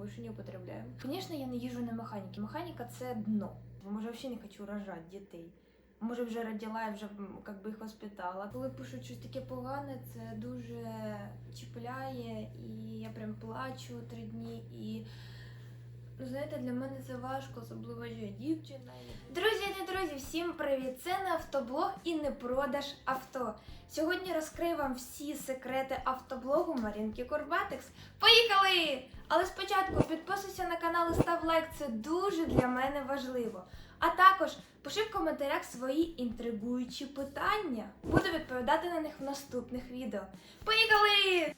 больше не употребляем. Конечно, я не їжу на механіки. Механіка це дно. Може, взагалі не хочу рожати дітей. Може, вже родила і вже как би їх воспитала. Коли пишуть щось таке погане, це дуже чіпляє, і я прям плачу три дні. І ну, знаєте, для мене це важко, особливо я дівчина. Друзі та друзі, всім привіт! Це не автоблог і не продаж авто. Сьогодні розкрию вам всі секрети автоблогу Марінки Курбатекс. Поїхали! Але спочатку підписуйся на канал і став лайк, це дуже для мене важливо. А також пиши в коментарях свої інтригуючі питання. Буду відповідати на них в наступних відео. Поїхали!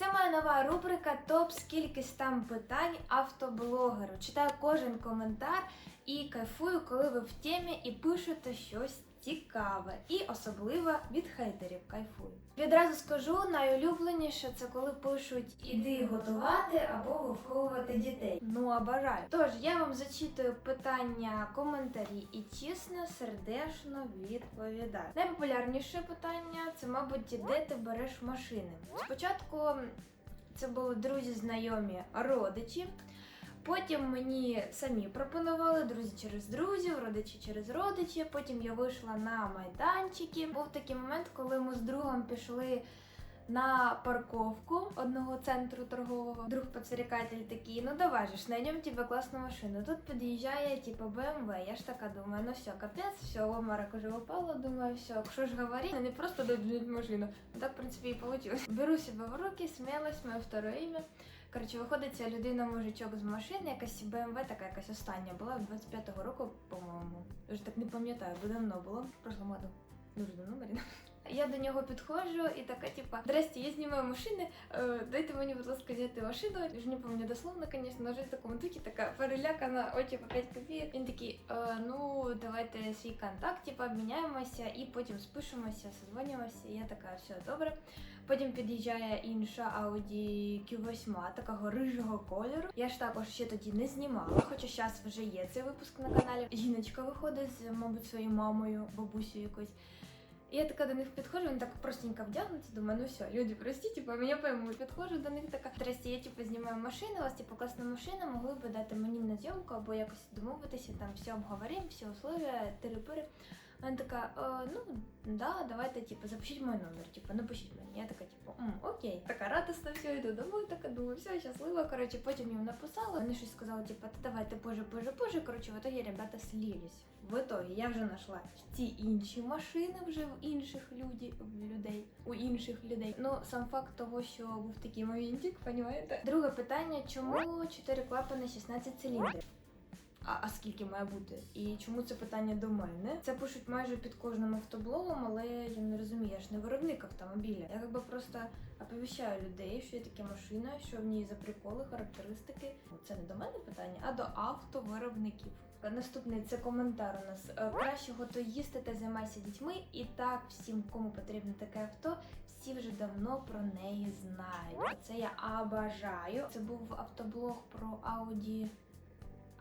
Це моя нова рубрика Топ скільки там питань автоблогеру. Читаю кожен коментар і кайфую, коли ви в темі і пишете щось цікаве. І особливо від хейтерів кайфую. Відразу скажу, найулюбленіше це коли пишуть іди готувати або виховувати дітей. Ну а обажаю. Тож я вам зачитую питання, коментарі і чесно, сердечно відповідаю. Найпопулярніше питання це, мабуть, де ти береш машини. Спочатку це були друзі, знайомі, родичі. Потім мені самі пропонували друзі через друзів, родичі через родичі. Потім я вийшла на майданчики. Був такий момент, коли ми з другом пішли на парковку одного центру торгового. Друг подстерікатель такий, ну давай же ж, знайдемо тебе класну машину. Тут під'їжджає типу BMW. Я ж така думаю, ну все, капець, все, обморок уже упала. Думаю, все, що ж говорить, не просто дадуть машину. Ну так, в принципі, і вийшло. Беру себе в руки, смілость, моє второе ім'я. Коротше, виходить, ця людина мужичок з машини, якась BMW, така якась остання була 25-го року, по-моєму. Вже так не пам'ятаю, бо давно було. В прошлому году. Дуже давно, Маріна. Я до нього підходжу і така, типа, здрасте, я знімаю машини, е, дайте мені, будь ласка, взяти машину. Я не пам'ятаю дословно, звісно, але в такому духі така перелякана, очі по 5 копійок. Він такий, е, ну, давайте свій контакт, типа, обміняємося і потім спишемося, созвонюємося. Я така, все добре. Потім під'їжджає інша Audi Q8, такого рижого кольору. Я ж також ще тоді не знімала, хоча зараз вже є цей випуск на каналі. Жіночка виходить з, мабуть, своєю мамою, бабусею якось. І я така до них підходжу, вони так простенько вдягнуті, думаю, ну все, люди, прості, типу, мене поймуть. Підходжу до них така, здрасте, я типу знімаю машину, у вас типу класна машина, могли б дати мені на зйомку або якось домовитися, там все обговоримо, всі условия, тири-пири. Вона така, «Е, ну да, давайте, типу, запишіть мій номер, типу, напишіть мені. Я така, типу, М, окей. Така радісна, все, йду домой, така думаю, все, щаслива. Коротше, потім їм написала. Вони щось сказали, типу, та давайте позже, позже, позже. Коротше, в итоге ребята слились. В итоге я вже знайшла ті інші машини вже в інших людей, в людей, у інших людей. Ну, сам факт того, що був такий моментик, понімаєте? Друге питання, чому 4 клапани 16 циліндрів? А, а скільки має бути? І чому це питання до мене? Це пишуть майже під кожним автоблогом, але я не розумію, я ж не виробник автомобіля. Я якби просто оповіщаю людей, що є така машина, що в ній за приколи, характеристики. Це не до мене питання, а до автовиробників. Наступний це коментар у нас. Е, Краще готуй їсти та займайся дітьми. І так всім, кому потрібно таке авто, всі вже давно про неї знають. Це я обажаю. Це був автоблог про Audi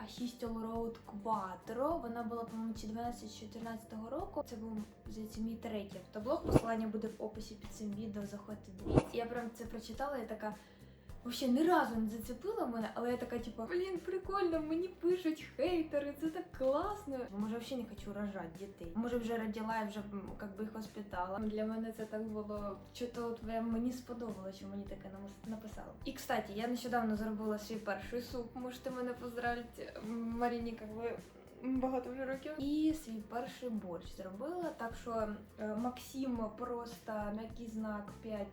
A6 Allroad Quattro. Вона була, по-моєму, чи 12-14 року. Це був здається, мій третій автоблог. Посилання буде в описі під цим відео. Заходьте, дивіться. Я прям це прочитала і така. Вообще ні разу не зацепила мене, але я така, типу, блін, прикольно, мені пишуть хейтери, це так класно. Може, взагалі не хочу рожати дітей. Може, вже родила і вже как би їх воспитала. Для мене це так було. Чого от мені сподобалося, що мені таке написали. І кстати, я нещодавно зробила свій перший суп. Можете мене поздравити. Маріні, как би. Багато вже років. І свій перший борщ зробила. Так що е, Максим просто м'який знак 5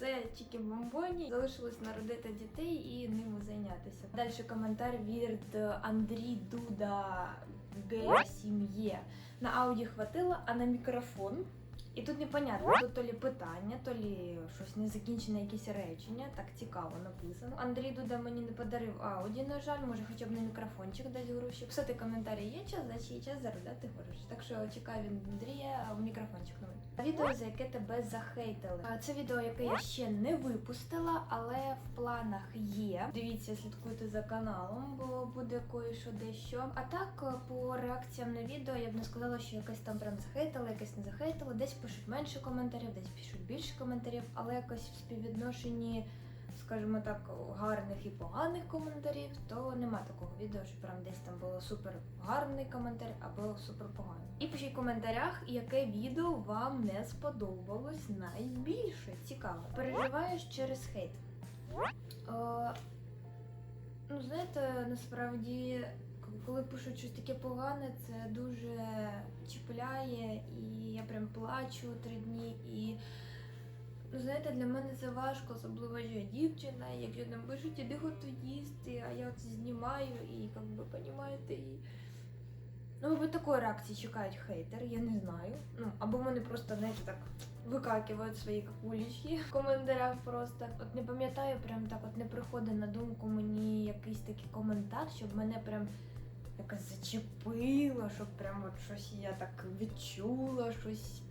все тільки бомбоні. Залишилось народити дітей і ними зайнятися. Далі коментар від Андрій Дуда Г. Сім'є. На ауді хватило, а на мікрофон. І тут непонятно, тут то лі питання, то лі щось незакінчене якесь речення, так цікаво написано. Андрій Дуда мені не подарив ауді, на жаль, може хоча б на мікрофончик дати гроші. Писати коментарі є час, значить є час заробляти гроші. Так що чекаю від Андрія в мікрофончик новий. Відео, за яке тебе захейтили. Це відео, яке я ще не випустила, але в планах є. Дивіться, слідкуйте за каналом, бо буде кое-що дещо. А так, по реакціям на відео я б не сказала, що якесь там прям захейтила, якесь не захейтила. Десь пишуть менше коментарів, десь пишуть більше коментарів, але якось в співвідношенні, скажімо так, гарних і поганих коментарів, то нема такого відео, що прям десь там було супер гарний коментар або супер поганий. І пишіть в коментарях, яке відео вам не сподобалось найбільше. Цікаво. Переживаєш через хейт. Е, ну, знаєте, насправді, коли пишуть щось таке погане, це дуже чіпляє, і я прям плачу три дні. І ну, знаєте, для мене це важко, особливо я дівчина, і якщо там пишуть, іди готуй їсти, а я це знімаю і як би понімаєте, і. Ну, мабуть, такої реакції чекають хейтери, я не знаю. Ну, або вони просто, знаєте, так викакивають свої какулічки в коментарях просто. От не пам'ятаю, прям так от не приходить на думку мені якийсь такий коментар, щоб мене прям якось зачепило, щоб прям от щось я так відчула, щось.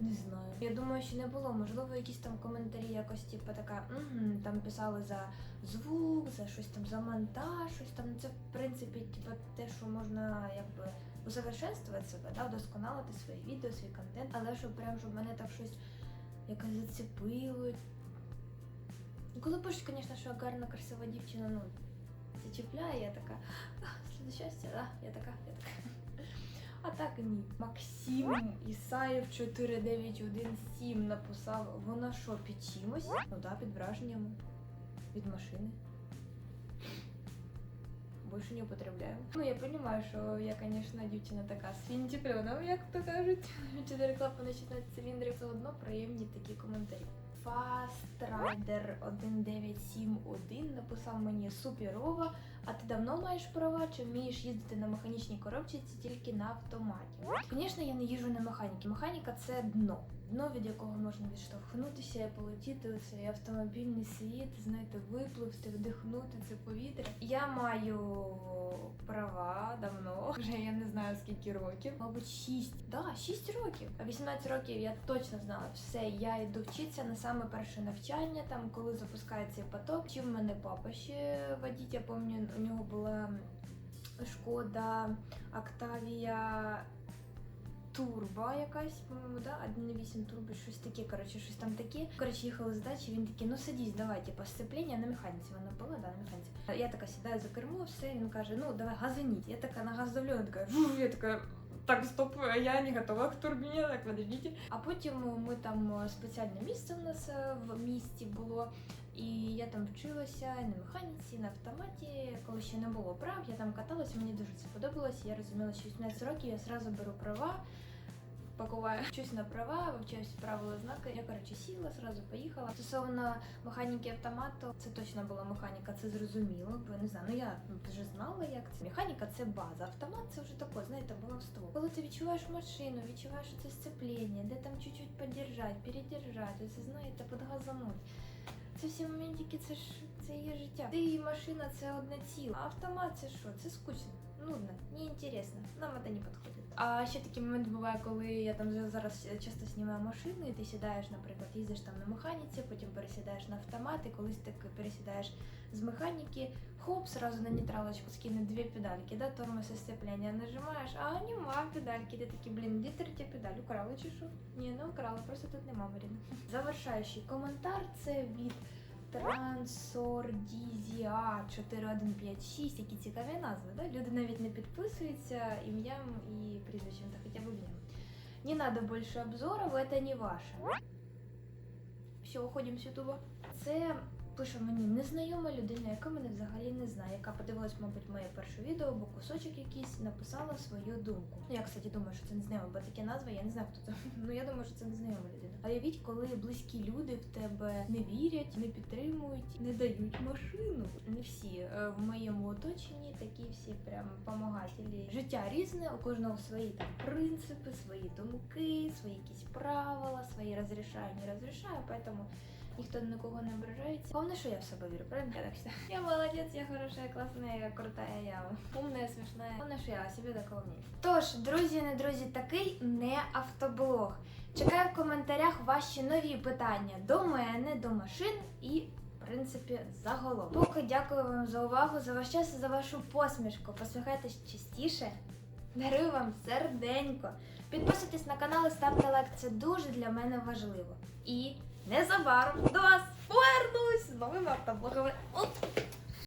Не знаю. Я думаю, що не було. Можливо, якісь там коментарі якось, типу, така, угу, там писали за звук, за щось там за монтаж, щось там. Це в принципі, типу, те, що можна якби усовершенствувати себе, да, вдосконалити свої відео, свій контент, але щоб прям, щоб мене так щось якось зацепило. Коли пишуть, звісно, що гарна, красива дівчина, ну, зачепляє, я така, а, щастя, да, я така, я така. А так ні. Максим Ісаєв 4917 написав, вона що, під чимось? Ну да, під враженням від машини. Больше не употребляю. Ну, я понимаю, що я, конечно, дівчина така з фінтікльоном, як то кажуть. Чотири клапани 16 циліндрів, все одно приємні такі коментарі. Fast Rider 1971 написав мені суперово. А ти давно маєш права чи вмієш їздити на механічній коробці це тільки на автоматі? Звісно, я не їжджу на механіки. Механіка це дно. Дно, від якого можна відштовхнутися і полетіти у цей автомобільний світ, знаєте, випливти, вдихнути це повітря. Я маю права давно, вже я не знаю скільки років. Мабуть, 6. Да, 6 років. А 18 років я точно знала все. Я йду вчитися на саме перше навчання, там коли запускається поток. Чи в мене папа ще водіть, я пам'ятаю, у нього була шкода Октавія Турбо якась, по-моєму, да? 1.8 турбо, щось таке, коротше, щось там таке. Коротше, їхали з дачі, він такий, ну садись, давай, типу, сцеплення на механіці. Вона була, да, на механіці. Я така сідаю за кермо, все, він каже, ну давай газаніть. Я така на газ давлю, він така, «Фу», я така. Так, стоп, я не готова к турбіні, так подождіть. А потім ми там е, спеціальне місце у нас е, в місті було. І я там вчилася і на механіці, і на автоматі, коли ще не було прав, я там каталася, мені дуже це подобалось. Я розуміла, що 18 років я зразу беру права, пакуваю щось на права, вивчаюсь правила знаки. Я коротше сіла, зразу поїхала. Стосовно механіки автомату, це точно була механіка, це зрозуміло, бо я не знаю. Ну я вже знала, як це. Механіка це база. Автомат це вже таке, знаєте, баловство. Коли ти відчуваєш машину, відчуваєш це сцеплення, де там чуть-чуть подержать, передержать, це знаєте, подгазануть. Це всі моментики, це ж це є життя. Ти і машина це одне ціле. А автомат це що? Це скучно, нудно, неінтересно. Нам це не підходить. А ще такий момент буває, коли я там зараз часто знімаю машину, і ти сідаєш, наприклад, їздиш там на механіці, потім пересідаєш на автомат, і колись ти пересідаєш з механіки, хоп, сразу на нейтралочку скине дві педальки, да, тормоз і сцеплення нажимаєш, а нема педальки, ти такий, блін, де третя педаль, украли чи що? Ні, не украла, просто тут нема Маріна. Завершаючий коментар це від Трансордізіа 4156, які цікаві назви, да? Люди навіть не підписуються ім'ям і прізвищем, та хоча б ім'ям. Не надо більше обзорів, це не ваше. Все, уходимо з Ютуба. Це пише мені незнайома людина, яка мене взагалі не знає, яка подивилась, мабуть, моє перше відео, або кусочок якийсь, написала свою думку. Ну, я, кстати, думаю, що це незнайома, бо такі назви, я не знаю, хто це. Ну я думаю, що це незнайома людина. А явіть, коли близькі люди в тебе не вірять, не підтримують, не дають машину. Не всі Е, в моєму оточенні такі всі прям помагателі. Життя різне, у кожного свої там принципи, свої думки, свої якісь правила, свої розрішаю, не розрішаю, поэтому ніхто на кого не ображається. Головне, що я в себе вірю, правильно? Я так считаю. Я молодець, я хороша, класна, я крутая, я умная, смішна. Головне, що я себе такого мнення. Тож, друзі, не друзі, такий не автоблог. Чекаю в коментарях ваші нові питання до мене, до машин і. В принципі, загалом. Поки дякую вам за увагу, за ваш час і за вашу посмішку. Посміхайтесь частіше. Дарую вам серденько. Підписуйтесь на канал і ставте лайк, це дуже для мене важливо. І незабаром до вас повернусь з новими автоблогами. Оп!